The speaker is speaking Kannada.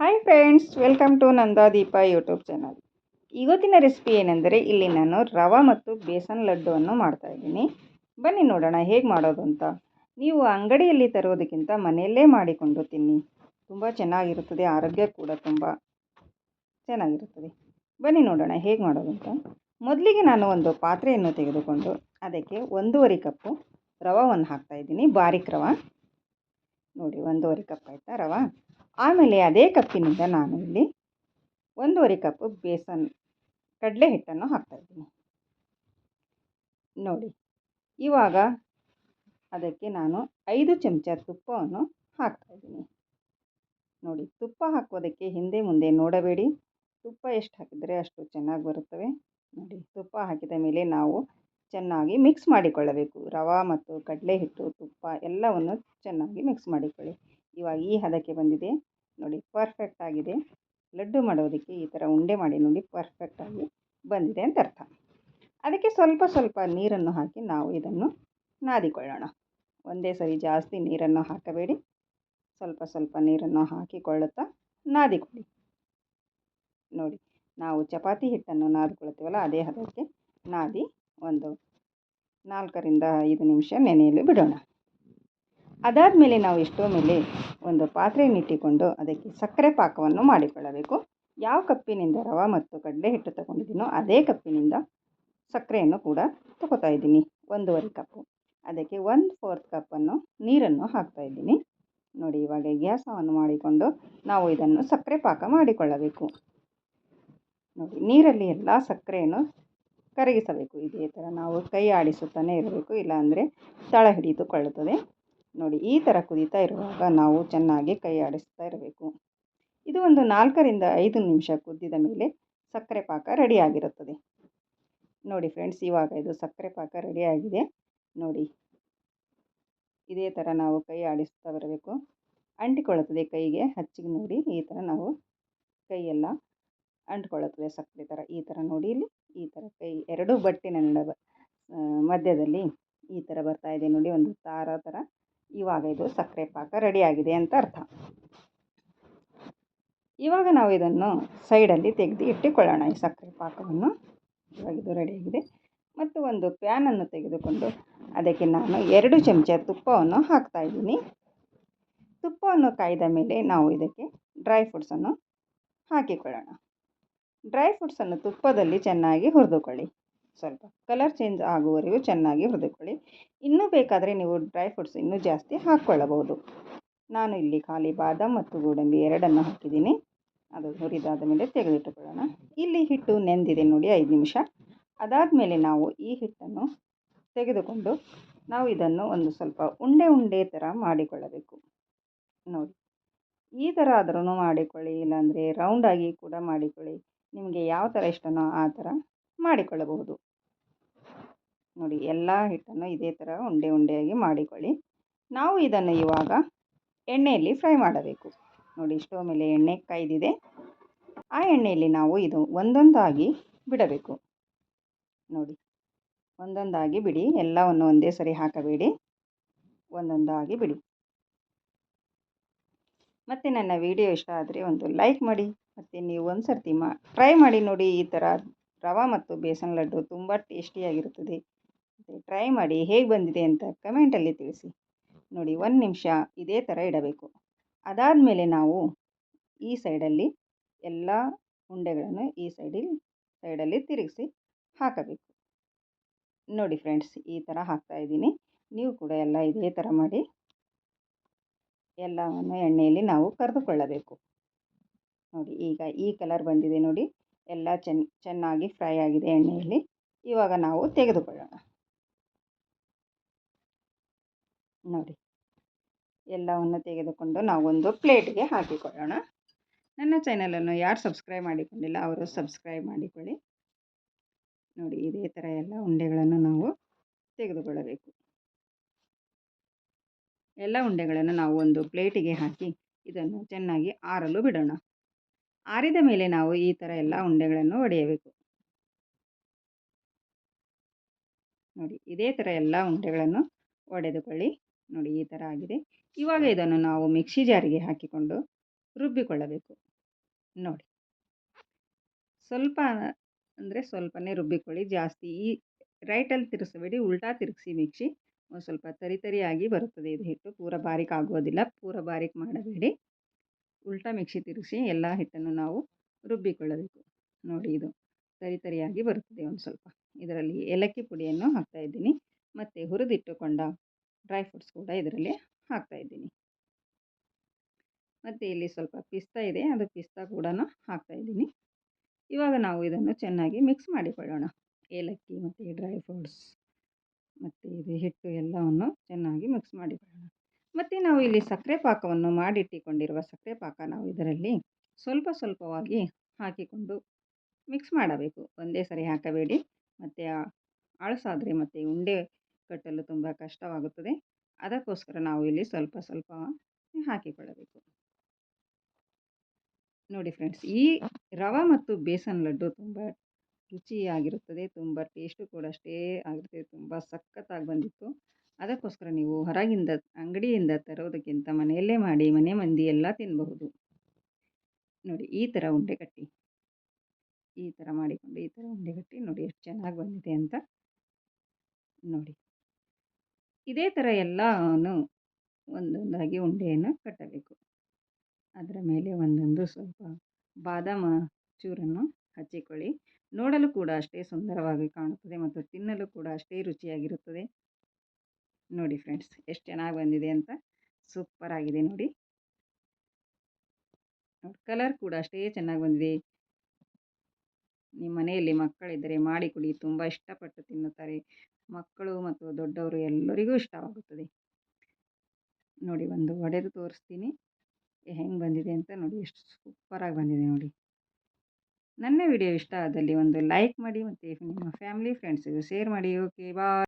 Hi friends welcome to Nandadeepa YouTube channel ಇವತ್ತಿನ ರೆಸಿಪಿ ಏನೆಂದರೆ ಇಲ್ಲಿ ನಾನು ರವೆ ಮತ್ತು ಬೇಸನ್ ಲಡ್ಡುವನ್ನು ಮಾಡ್ತಾ ಇದ್ದೀನಿ. ಬನ್ನಿ ನೋಡೋಣ ಹೇಗೆ ಮಾಡೋದು ಅಂತ. ನೀವು ಅಂಗಡಿಯಲ್ಲಿ ತರೋದಕ್ಕಿಂತ ಮನೆಯಲ್ಲೇ ಮಾಡಿಕೊಂಡು ತಿನ್ನಿ. ತುಂಬ ಚೆನ್ನಾಗಿರುತ್ತದೆ, ಆರೋಗ್ಯ ಕೂಡ ತುಂಬ ಚೆನ್ನಾಗಿರುತ್ತದೆ. ಬನ್ನಿ ನೋಡೋಣ ಹೇಗೆ ಮಾಡೋದು ಅಂತ. ಮೊದಲಿಗೆ ನಾನು ಒಂದು ಪಾತ್ರೆಯನ್ನು ತೆಗೆದುಕೊಂಡು ಅದಕ್ಕೆ ಒಂದೂವರೆ ಕಪ್ಪು ರವವನ್ನು ಹಾಕ್ತಾಯಿದ್ದೀನಿ ಬಾರಿಕ್ ರವೆ. ನೋಡಿ, ಒಂದೂವರೆ ಕಪ್ ಆಯಿತಾ ರವ? ಆಮೇಲೆ ಅದೇ ಕಪ್ಪಿನಿಂದ ನಾನು ಇಲ್ಲಿ ಒಂದೂವರೆ ಕಪ್ ಬೇಸನ್ ಕಡಲೆ ಹಿಟ್ಟನ್ನು ಹಾಕ್ತಾಯಿದ್ದೀನಿ ನೋಡಿ, ಇವಾಗ ಅದಕ್ಕೆ ನಾನು ಐದು ಚಮಚ ತುಪ್ಪವನ್ನು ಹಾಕ್ತಾಯಿದ್ದೀನಿ ನೋಡಿ, ತುಪ್ಪ ಹಾಕೋದಕ್ಕೆ ಹಿಂದೆ ಮುಂದೆ ನೋಡಬೇಡಿ. ತುಪ್ಪ ಎಷ್ಟು ಹಾಕಿದರೆ ಅಷ್ಟು ಚೆನ್ನಾಗಿ ಬರುತ್ತವೆ? ನೋಡಿ, ತುಪ್ಪ ಹಾಕಿದ ಮೇಲೆ ನಾವು ಚೆನ್ನಾಗಿ ಮಿಕ್ಸ್ ಮಾಡಿಕೊಳ್ಳಬೇಕು. ರವೆ ಮತ್ತು ಕಡಲೆ ಹಿಟ್ಟು ತುಪ್ಪ ಎಲ್ಲವನ್ನು ಚೆನ್ನಾಗಿ ಮಿಕ್ಸ್ ಮಾಡಿಕೊಳ್ಳಿ. ಇವಾಗ ಈ ಹದಕ್ಕೆ ಬಂದಿದೆ. ನೋಡಿ ಪರ್ಫೆಕ್ಟ್ ಆಗಿದೆ. ಲಡ್ಡು ಮಾಡೋದಕ್ಕೆ ಈ ಥರ ಉಂಡೆ ಮಾಡಿ ನೋಡಿ ಪರ್ಫೆಕ್ಟಾಗಿ ಬಂದಿದೆ ಅಂತ ಅರ್ಥ. ಅದಕ್ಕೆ ಸ್ವಲ್ಪ ಸ್ವಲ್ಪ ನೀರನ್ನು ಹಾಕಿ ನಾವು ಇದನ್ನು ನಾದಿಕೊಳ್ಳೋಣ. ಒಂದೇ ಸರಿ ಜಾಸ್ತಿ ನೀರನ್ನು ಹಾಕಬೇಡಿ. ಸ್ವಲ್ಪ ಸ್ವಲ್ಪ ನೀರನ್ನು ಹಾಕಿಕೊಳ್ಳುತ್ತಾ ನಾದಿಕೊಳ್ಳಿ. ನೋಡಿ, ನಾವು ಚಪಾತಿ ಹಿಟ್ಟನ್ನು ನಾದಿಕೊಳ್ಳುತ್ತೇವಲ್ಲ ಅದೇ ಹದಕ್ಕೆ ನಾದಿ ಒಂದು ನಾಲ್ಕರಿಂದ ಐದು ನಿಮಿಷ ನೆನೆಯಲು ಬಿಡೋಣ. ಅದಾದ ಮೇಲೆ ನಾವು ಎಷ್ಟೋ ಮೇಲೆ ಒಂದು ಪಾತ್ರೆಯನ್ನಿಟ್ಟುಕೊಂಡು ಅದಕ್ಕೆ ಸಕ್ಕರೆ ಪಾಕವನ್ನು ಮಾಡಿಕೊಳ್ಳಬೇಕು. ಯಾವ ಕಪ್ಪಿನಿಂದ ರವ ಮತ್ತು ಕಡಲೆ ಹಿಟ್ಟು ತಗೊಂಡಿದ್ದೀನೋ ಅದೇ ಕಪ್ಪಿನಿಂದ ಸಕ್ಕರೆಯನ್ನು ಕೂಡ ತಗೋತಾ ಇದ್ದೀನಿ. ಒಂದೂವರೆ ಕಪ್ಪು. ಅದಕ್ಕೆ ಒಂದು ಫೋರ್ತ್ ಕಪ್ಪನ್ನು ನೀರನ್ನು ಹಾಕ್ತಾ ಇದ್ದೀನಿ. ನೋಡಿ, ಇವಾಗ ಗ್ಯಾಸ್ ಆನ್ ಮಾಡಿಕೊಂಡು ನಾವು ಇದನ್ನು ಸಕ್ಕರೆ ಪಾಕ ಮಾಡಿಕೊಳ್ಳಬೇಕು. ನೋಡಿ, ನೀರಲ್ಲಿ ಎಲ್ಲ ಸಕ್ಕರೆಯನ್ನು ಕರಗಿಸಬೇಕು. ಇದೇ ಥರ ನಾವು ಕೈ ಆಡಿಸುತ್ತಾನೆ ಇರಬೇಕು, ಇಲ್ಲಾಂದರೆ ತಳ ಹಿಡಿದುಕೊಳ್ಳುತ್ತದೆ. ನೋಡಿ, ಈ ಥರ ಕುದೀತಾ ಇರುವಾಗ ನಾವು ಚೆನ್ನಾಗಿ ಕೈ ಆಡಿಸ್ತಾ ಇರಬೇಕು. ಇದು ಒಂದು ನಾಲ್ಕರಿಂದ ಐದು ನಿಮಿಷ ಕುದ್ದಿದ ಮೇಲೆ ಸಕ್ಕರೆ ಪಾಕ ರೆಡಿಯಾಗಿರುತ್ತದೆ. ನೋಡಿ ಫ್ರೆಂಡ್ಸ್, ಇವಾಗ ಇದು ಸಕ್ಕರೆ ಪಾಕ ರೆಡಿಯಾಗಿದೆ. ನೋಡಿ, ಇದೇ ಥರ ನಾವು ಕೈ ಆಡಿಸ್ತಾ ಬರಬೇಕು. ಅಂಟಿಕೊಳ್ಳುತ್ತದೆ ಕೈಗೆ, ಹಚ್ಚಿಗೆ ನೋಡಿ, ಈ ಥರ ನಾವು ಕೈಯೆಲ್ಲ ಅಂಟ್ಕೊಳ್ಳುತ್ತದೆ ಸಕ್ಕರೆ ಥರ ಈ ಥರ ನೋಡಿ ಇಲ್ಲಿ, ಈ ಥರ ಕೈ ಎರಡೂ ಬಟ್ಟಿನ ನಡುವೆ ಮಧ್ಯದಲ್ಲಿ ಈ ಥರ ಬರ್ತಾ ಇದೆ ನೋಡಿ, ಒಂದು ದಾರ ಥರ ಇವಾಗ ಇದು ಸಕ್ಕರೆ ಪಾಕ ರೆಡಿಯಾಗಿದೆ ಅಂತ ಅರ್ಥ. ಇವಾಗ ನಾವು ಇದನ್ನು ಸೈಡಲ್ಲಿ ತೆಗೆದು ಇಟ್ಟುಕೊಳ್ಳೋಣ, ಈ ಸಕ್ಕರೆ ಪಾಕವನ್ನು. ಇವಾಗ ಇದು ರೆಡಿಯಾಗಿದೆ ಮತ್ತು ಒಂದು ಪ್ಯಾನನ್ನು ತೆಗೆದುಕೊಂಡು ಅದಕ್ಕೆ ನಾನು ಎರಡು ಚಮಚ ತುಪ್ಪವನ್ನು ಹಾಕ್ತಾಯಿದ್ದೀನಿ ತುಪ್ಪವನ್ನು ಕಾಯ್ದ ಮೇಲೆ ನಾವು ಇದಕ್ಕೆ ಡ್ರೈ ಫ್ರೂಟ್ಸನ್ನು ಹಾಕಿಕೊಳ್ಳೋಣ. ಡ್ರೈ ಫ್ರೂಟ್ಸನ್ನು ತುಪ್ಪದಲ್ಲಿ ಚೆನ್ನಾಗಿ ಹುರಿದುಕೊಳ್ಳಿ. ಸ್ವಲ್ಪ ಕಲರ್ ಚೇಂಜ್ ಆಗುವವರೆಗೂ ಚೆನ್ನಾಗಿ ಹುರಿದುಕೊಳ್ಳಿ. ಇನ್ನೂ ಬೇಕಾದರೆ ನೀವು ಡ್ರೈ ಫ್ರೂಟ್ಸ್ ಇನ್ನೂ ಜಾಸ್ತಿ ಹಾಕ್ಕೊಳ್ಳಬಹುದು ನಾನು ಇಲ್ಲಿ ಖಾಲಿ ಬಾದಾಮ್ ಮತ್ತು ಗೋಡಂಬಿ ಎರಡನ್ನು ಹಾಕಿದ್ದೀನಿ. ಅದು ಹುರಿದಾದ ಮೇಲೆ ತೆಗೆದಿಟ್ಟುಕೊಳ್ಳೋಣ. ಇಲ್ಲಿ ಹಿಟ್ಟು ನೆಂದಿದೆ ನೋಡಿ, ಐದು ನಿಮಿಷ. ಅದಾದ ಮೇಲೆ ನಾವು ಈ ಹಿಟ್ಟನ್ನು ತೆಗೆದುಕೊಂಡು ನಾವು ಇದನ್ನು ಒಂದು ಸ್ವಲ್ಪ ಉಂಡೆ ಉಂಡೆ ಥರ ಮಾಡಿಕೊಳ್ಳಬೇಕು. ನೋಡಿ, ಈ ಥರ ಆದ್ರೂ ಮಾಡಿಕೊಳ್ಳಿ, ಇಲ್ಲಾಂದರೆ ರೌಂಡಾಗಿ ಕೂಡ ಮಾಡಿಕೊಳ್ಳಿ. ನಿಮಗೆ ಯಾವ ಥರ ಇಷ್ಟನೋ ಆ ಥರ ಮಾಡಿಕೊಳ್ಳಬಹುದು. ನೋಡಿ, ಎಲ್ಲ ಹಿಟ್ಟನ್ನು ಇದೇ ಥರ ಉಂಡೆ ಉಂಡೆಯಾಗಿ ಮಾಡಿಕೊಳ್ಳಿ. ನಾವು ಇದನ್ನು ಇವಾಗ ಎಣ್ಣೆಯಲ್ಲಿ ಫ್ರೈ ಮಾಡಬೇಕು. ನೋಡಿ, ಇಷ್ಟೋ ಮೇಲೆ ಎಣ್ಣೆ ಕಾಯ್ದಿದೆ. ಆ ಎಣ್ಣೆಯಲ್ಲಿ ನಾವು ಇದು ಒಂದೊಂದಾಗಿ ಬಿಡಬೇಕು. ನೋಡಿ, ಒಂದೊಂದಾಗಿ ಬಿಡಿ. ಎಲ್ಲವನ್ನು ಒಂದೇ ಸರಿ ಹಾಕಬೇಡಿ. ಒಂದೊಂದಾಗಿ ಬಿಡಿ. ಮತ್ತು ನನ್ನ ವಿಡಿಯೋ ಇಷ್ಟ ಆದರೆ ಒಂದು ಲೈಕ್ ಮಾಡಿ. ಮತ್ತು ನೀವು ಒಂದು ಸರ್ತಿ ಮಾ ಟ್ರೈ ಮಾಡಿ ನೋಡಿ ಈ ಥರ ರವೆ ಮತ್ತು ಬೇಸನ್ ಲಡ್ಡು ತುಂಬ ಟೇಸ್ಟಿಯಾಗಿರುತ್ತದೆ. ಟ್ರೈ ಮಾಡಿ ಹೇಗೆ ಬಂದಿದೆ ಅಂತ ಕಮೆಂಟಲ್ಲಿ ತಿಳಿಸಿ. ನೋಡಿ ಒಂದು ನಿಮಿಷ ಇದೇ ಥರ ಇಡಬೇಕು. ಅದಾದ ಮೇಲೆ ನಾವು ಈ ಸೈಡಲ್ಲಿ ಎಲ್ಲ ಉಂಡೆಗಳನ್ನು ಈ ಸೈಡಲ್ಲಿ ಸೈಡಲ್ಲಿ ತಿರುಗಿಸಿ ಹಾಕಬೇಕು. ನೋಡಿ ಫ್ರೆಂಡ್ಸ್ ಈ ಥರ ಹಾಕ್ತಾ ಇದ್ದೀನಿ. ನೀವು ಕೂಡ ಎಲ್ಲ ಇದೇ ಥರ ಮಾಡಿ ಎಲ್ಲವನ್ನು ಎಣ್ಣೆಯಲ್ಲಿ ನಾವು ಕರೆದುಕೊಳ್ಳಬೇಕು. ನೋಡಿ, ಈಗ ಈ ಕಲರ್ ಬಂದಿದೆ ನೋಡಿ. ಎಲ್ಲ ಚೆನ್ನ ಚೆನ್ನಾಗಿ ಫ್ರೈ ಆಗಿದೆ ಎಣ್ಣೆಯಲ್ಲಿ. ಇವಾಗ ನಾವು ತೆಗೆದುಕೊಳ್ಳೋಣ. ನೋಡಿ. ಎಲ್ಲವನ್ನು ತೆಗೆದುಕೊಂಡು ನಾವೊಂದು ಪ್ಲೇಟ್ಗೆ ಹಾಕಿಕೊಳ್ಳೋಣ. ನನ್ನ ಚಾನಲನ್ನು ಯಾರು ಸಬ್ಸ್ಕ್ರೈಬ್ ಮಾಡಿಕೊಂಡಿಲ್ಲ, ಅವರು ಸಬ್ಸ್ಕ್ರೈಬ್ ಮಾಡಿಕೊಳ್ಳಿ. ನೋಡಿ, ಇದೇ ಥರ ಎಲ್ಲ ಉಂಡೆಗಳನ್ನು ನಾವು ತೆಗೆದುಕೊಳ್ಳಬೇಕು. ಎಲ್ಲ ಉಂಡೆಗಳನ್ನು ನಾವು ಒಂದು ಪ್ಲೇಟಿಗೆ ಹಾಕಿ ಇದನ್ನು ಚೆನ್ನಾಗಿ ಆರಲು ಬಿಡೋಣ. ಆರಿದ ಮೇಲೆ ನಾವು ಈ ಥರ ಎಲ್ಲ ಉಂಡೆಗಳನ್ನು ಒಡೆಯಬೇಕು. ನೋಡಿ, ಇದೇ ಥರ ಎಲ್ಲ ಉಂಡೆಗಳನ್ನು ಒಡೆದುಕೊಳ್ಳಿ. ನೋಡಿ, ಈ ಥರ ಆಗಿದೆ. ಇವಾಗ ಇದನ್ನು ನಾವು ಮಿಕ್ಸಿ ಜಾರಿಗೆ ಹಾಕಿಕೊಂಡು ರುಬ್ಬಿಕೊಳ್ಳಬೇಕು. ನೋಡಿ. ಸ್ವಲ್ಪ ಅಂದರೆ ಸ್ವಲ್ಪನೇ ರುಬ್ಬಿಕೊಳ್ಳಿ, ಜಾಸ್ತಿ. ಈ ರೈಟಲ್ಲಿ ತಿರುಗಿಸಬೇಡಿ, ಉಲ್ಟಾ ತಿರುಗಿಸಿ ಮಿಕ್ಸಿ. ಸ್ವಲ್ಪ ತರಿತರಿಯಾಗಿ ಬರುತ್ತದೆ ಇದು ಹಿಟ್ಟು. ಪೂರ ಬಾರಿಕ್ ಆಗೋದಿಲ್ಲ, ಪೂರ ಬಾರಿಕ್ ಮಾಡಬೇಡಿ. ಉಲ್ಟಾ ಮಿಕ್ಸಿ ತಿರುಗಿಸಿ ಎಲ್ಲ ಹಿಟ್ಟನ್ನು ನಾವು ರುಬ್ಬಿಕೊಳ್ಳಬೇಕು. ನೋಡಿ ಇದು ತರಿ ತರಿಯಾಗಿ ಬರುತ್ತದೆ ಒಂದು ಸ್ವಲ್ಪ. ಇದರಲ್ಲಿ ಏಲಕ್ಕಿ ಪುಡಿಯನ್ನು ಹಾಕ್ತಾ ಇದ್ದೀನಿ. ಮತ್ತು ಹುರಿದಿಟ್ಟುಕೊಂಡ ಡ್ರೈ ಫ್ರೂಟ್ಸ್ ಕೂಡ ಇದರಲ್ಲಿ ಹಾಕ್ತಾ ಇದ್ದೀನಿ. ಮತ್ತು ಇಲ್ಲಿ ಸ್ವಲ್ಪ ಪಿಸ್ತಾ ಇದೆ. ಅದು ಪಿಸ್ತಾ ಕೂಡ ಹಾಕ್ತಾ ಇದ್ದೀನಿ. ಇವಾಗ ನಾವು ಇದನ್ನು ಚೆನ್ನಾಗಿ ಮಿಕ್ಸ್ ಮಾಡಿಕೊಳ್ಳೋಣ. ಏಲಕ್ಕಿ ಮತ್ತು ಡ್ರೈ ಫ್ರೂಟ್ಸ್ ಮತ್ತು ಇದು ಹಿಟ್ಟು ಎಲ್ಲವನ್ನು ಚೆನ್ನಾಗಿ ಮಿಕ್ಸ್ ಮಾಡಿಕೊಳ್ಳೋಣ. ಮತ್ತು ನಾವು ಇಲ್ಲಿ ಸಕ್ಕರೆ ಪಾಕವನ್ನು ಮಾಡಿಟ್ಟಿಕೊಂಡಿರುವ ಸಕ್ಕರೆ ಪಾಕ ನಾವು ಇದರಲ್ಲಿ ಸ್ವಲ್ಪ ಸ್ವಲ್ಪವಾಗಿ ಹಾಕಿಕೊಂಡು ಮಿಕ್ಸ್ ಮಾಡಬೇಕು. ಒಂದೇ ಸರಿ ಹಾಕಬೇಡಿ. ಮತ್ತು ಅಳಸಾದರೆ ಮತ್ತು ಉಂಡೆ ಕಟ್ಟಲು ತುಂಬ ಕಷ್ಟವಾಗುತ್ತದೆ. ಅದಕ್ಕೋಸ್ಕರ ನಾವು ಇಲ್ಲಿ ಸ್ವಲ್ಪ ಸ್ವಲ್ಪ ಹಾಕಿಕೊಳ್ಳಬೇಕು. ನೋಡಿ ಫ್ರೆಂಡ್ಸ್ ಈ ರವೆ ಮತ್ತು ಬೇಸನ್ ಲಡ್ಡು ತುಂಬ ರುಚಿಯಾಗಿರುತ್ತದೆ. ತುಂಬ ಟೇಸ್ಟು ಕೂಡ ಅಷ್ಟೇ ಆಗಿರ್ತದೆ. ತುಂಬ ಸಖತ್ತಾಗಿ ಬಂದಿತ್ತು. ಅದಕ್ಕೋಸ್ಕರ ನೀವು ಹೊರಗಿಂದ ಅಂಗಡಿಯಿಂದ ತರೋದಕ್ಕಿಂತ ಮನೆಯಲ್ಲೇ ಮಾಡಿ, ಮನೆ ಮಂದಿ ಎಲ್ಲ ತಿನ್ನಬಹುದು ನೋಡಿ, ಈ ಥರ ಉಂಡೆ ಕಟ್ಟಿ. ಈ ಥರ ಮಾಡಿಕೊಂಡು, ಈ ಥರ ಉಂಡೆ ಕಟ್ಟಿ ನೋಡಿ ಎಷ್ಟು ಚೆನ್ನಾಗಿ ಬಂದಿದೆ ಅಂತ ನೋಡಿ. ಇದೇ ಥರ ಎಲ್ಲನೂ ಒಂದೊಂದಾಗಿ ಉಂಡೆಯನ್ನು ಕಟ್ಟಬೇಕು. ಅದರ ಮೇಲೆ ಒಂದೊಂದು ಸ್ವಲ್ಪ ಬಾದಾಮ ಚೂರನ್ನು ಹಚ್ಚಿಕೊಳ್ಳಿ. ನೋಡಲು ಕೂಡ ಅಷ್ಟೇ ಸುಂದರವಾಗಿ ಕಾಣುತ್ತದೆ ಮತ್ತು ತಿನ್ನಲು ಕೂಡ ಅಷ್ಟೇ ರುಚಿಯಾಗಿರುತ್ತದೆ. ನೋಡಿ ಫ್ರೆಂಡ್ಸ್, ಎಷ್ಟು ಚೆನ್ನಾಗಿ ಬಂದಿದೆ ಅಂತ ಸೂಪರ್ ಆಗಿದೆ ನೋಡಿ. ಕಲರ್ ಕೂಡ ಅಷ್ಟೇ ಚೆನ್ನಾಗಿ ಬಂದಿದೆ. ನಿಮ್ಮ ಮನೆಯಲ್ಲಿ ಮಕ್ಕಳಿದ್ದರೆ ಮಾಡಿ ಕುಡಿ, ತುಂಬ ಇಷ್ಟಪಟ್ಟು ತಿನ್ನುತ್ತಾರೆ. ಮಕ್ಕಳು ಮತ್ತು ದೊಡ್ಡವರು ಎಲ್ಲರಿಗೂ ಇಷ್ಟವಾಗುತ್ತದೆ. ನೋಡಿ ಒಂದು ಒಡೆದು ತೋರಿಸ್ತೀನಿ. ಹೆಂಗೆ ಬಂದಿದೆ ಅಂತ ನೋಡಿ, ಎಷ್ಟು ಸೂಪರಾಗಿ ಬಂದಿದೆ ನೋಡಿ. ನನ್ನ ವಿಡಿಯೋ ಇಷ್ಟ ಆದಲ್ಲಿ ಒಂದು ಲೈಕ್ ಮಾಡಿ ಮತ್ತು ನಿಮ್ಮ ಫ್ಯಾಮಿಲಿ, ಫ್ರೆಂಡ್ಸಿಗೂ ಶೇರ್ ಮಾಡಿ. Okay, bye.